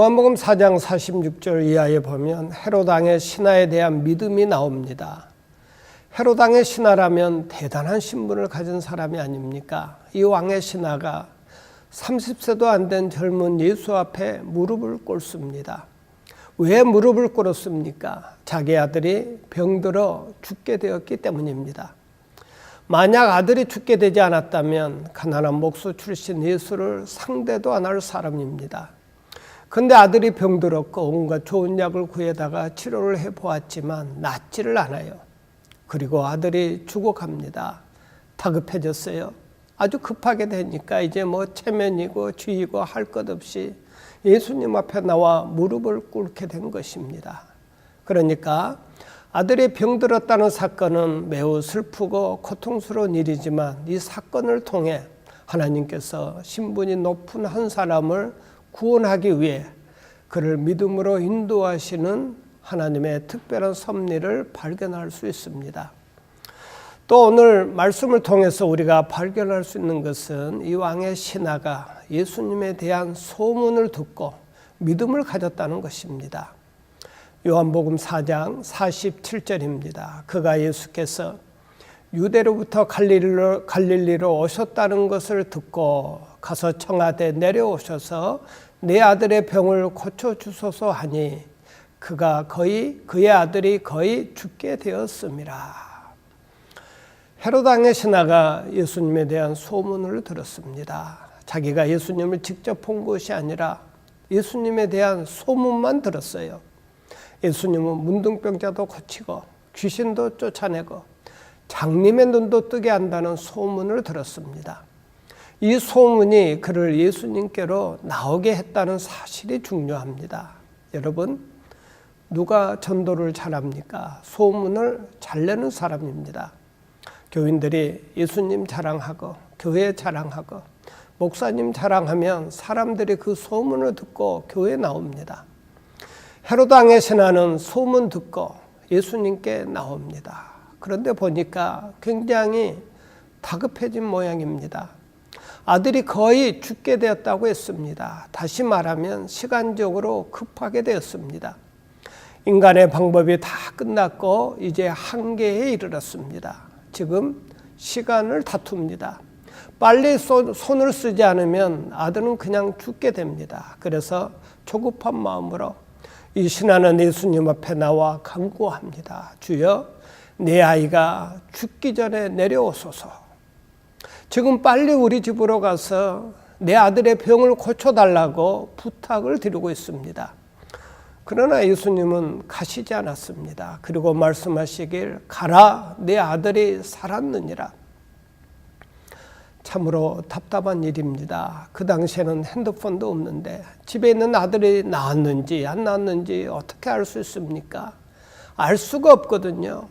요한복음 4장 46절 이하에 보면 헤로당의 신하에 대한 믿음이 나옵니다. 헤로당의 신하라면 대단한 신분을 가진 사람이 아닙니까? 이 왕의 신하가 30세도 안 된 젊은 예수 앞에 무릎을 꿇습니다. 왜 무릎을 꿇었습니까? 자기 아들이 병들어 죽게 되었기 때문입니다. 만약 아들이 죽게 되지 않았다면 가난한 목수 출신 예수를 상대도 안 할 사람입니다. 근데 아들이 병들었고 온갖 좋은 약을 구해다가 치료를 해 보았지만 낫지를 않아요. 그리고 아들이 죽어갑니다. 다급해졌어요. 아주 급하게 되니까 이제 뭐 체면이고 쥐이고 할 것 없이 예수님 앞에 나와 무릎을 꿇게 된 것입니다. 그러니까 아들이 병들었다는 사건은 매우 슬프고 고통스러운 일이지만 이 사건을 통해 하나님께서 신분이 높은 한 사람을 구원하기 위해 그를 믿음으로 인도하시는 하나님의 특별한 섭리를 발견할 수 있습니다. 또 오늘 말씀을 통해서 우리가 발견할 수 있는 것은 이 왕의 신하가 예수님에 대한 소문을 듣고 믿음을 가졌다는 것입니다. 요한복음 4장 47절입니다. 그가 예수께서 유대로부터 갈릴리로, 오셨다는 것을 듣고 가서 청하되 내려오셔서 내 아들의 병을 고쳐 주소서 하니 그가 거의 그의 아들이 거의 죽게 되었습니다. 헤로당의 신하가 예수님에 대한 소문을 들었습니다. 자기가 예수님을 직접 본 것이 아니라 예수님에 대한 소문만 들었어요. 예수님은 문둥병자도 고치고 귀신도 쫓아내고 장님의 눈도 뜨게 한다는 소문을 들었습니다. 이 소문이 그를 예수님께로 나오게 했다는 사실이 중요합니다. 여러분, 누가 전도를 잘합니까? 소문을 잘 내는 사람입니다. 교인들이 예수님 자랑하고 교회 자랑하고 목사님 자랑하면 사람들이 그 소문을 듣고 교회 나옵니다. 헤로당의 신하는 소문 듣고 예수님께 나옵니다. 그런데 보니까 굉장히 다급해진 모양입니다. 아들이 거의 죽게 되었다고 했습니다. 다시 말하면 시간적으로 급하게 되었습니다. 인간의 방법이 다 끝났고 이제 한계에 이르렀습니다. 지금 시간을 다툽니다. 빨리 손을 쓰지 않으면 아들은 그냥 죽게 됩니다. 그래서 조급한 마음으로 이 신하는 예수님 앞에 나와 간구합니다. 주여, 내 아이가 죽기 전에 내려오소서. 지금 빨리 우리 집으로 가서 내 아들의 병을 고쳐달라고 부탁을 드리고 있습니다. 그러나 예수님은 가시지 않았습니다. 그리고 말씀하시길 가라 내 아들이 살았느니라. 참으로 답답한 일입니다. 그 당시에는 핸드폰도 없는데 집에 있는 아들이 나왔는지 안 나왔는지 어떻게 알 수 있습니까? 알 수가 없거든요.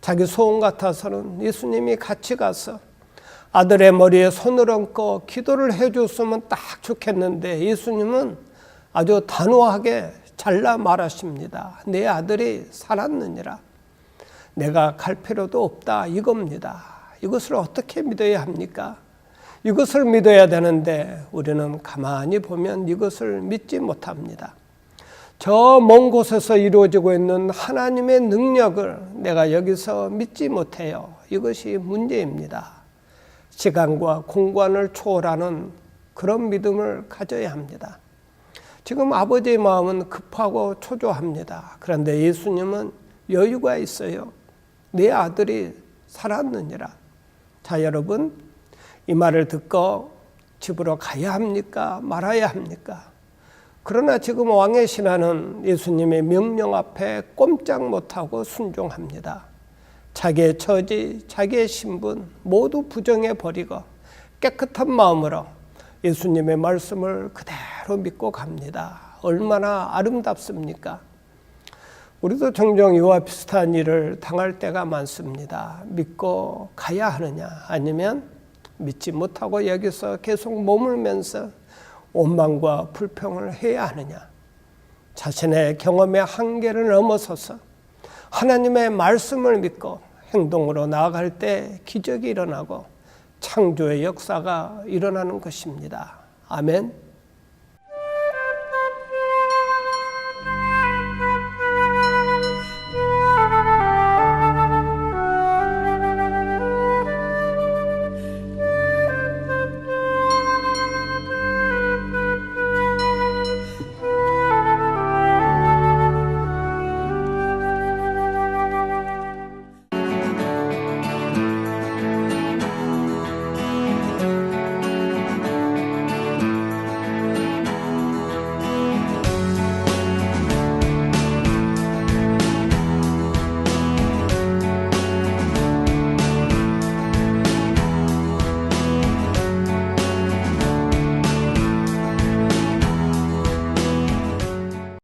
자기 소원 같아서는 예수님이 같이 가서 아들의 머리에 손을 얹고 기도를 해줬으면 딱 좋겠는데 예수님은 아주 단호하게 잘라 말하십니다. 내 아들이 살았느니라. 내가 갈 필요도 없다 이겁니다. 이것을 어떻게 믿어야 합니까? 이것을 믿어야 되는데 우리는 가만히 보면 이것을 믿지 못합니다. 저 먼 곳에서 이루어지고 있는 하나님의 능력을 내가 여기서 믿지 못해요. 이것이 문제입니다. 시간과 공간을 초월하는 그런 믿음을 가져야 합니다. 지금 아버지의 마음은 급하고 초조합니다. 그런데 예수님은 여유가 있어요. 내 아들이 살았느니라. 자, 여러분, 이 말을 듣고 집으로 가야 합니까? 말아야 합니까? 그러나 지금 왕의 신하는 예수님의 명령 앞에 꼼짝 못하고 순종합니다. 자기의 처지, 자기의 신분 모두 부정해 버리고 깨끗한 마음으로 예수님의 말씀을 그대로 믿고 갑니다. 얼마나 아름답습니까? 우리도 종종 이와 비슷한 일을 당할 때가 많습니다. 믿고 가야 하느냐, 아니면 믿지 못하고 여기서 계속 머물면서 원망과 불평을 해야 하느냐. 자신의 경험의 한계를 넘어서서 하나님의 말씀을 믿고 행동으로 나아갈 때 기적이 일어나고 창조의 역사가 일어나는 것입니다. 아멘.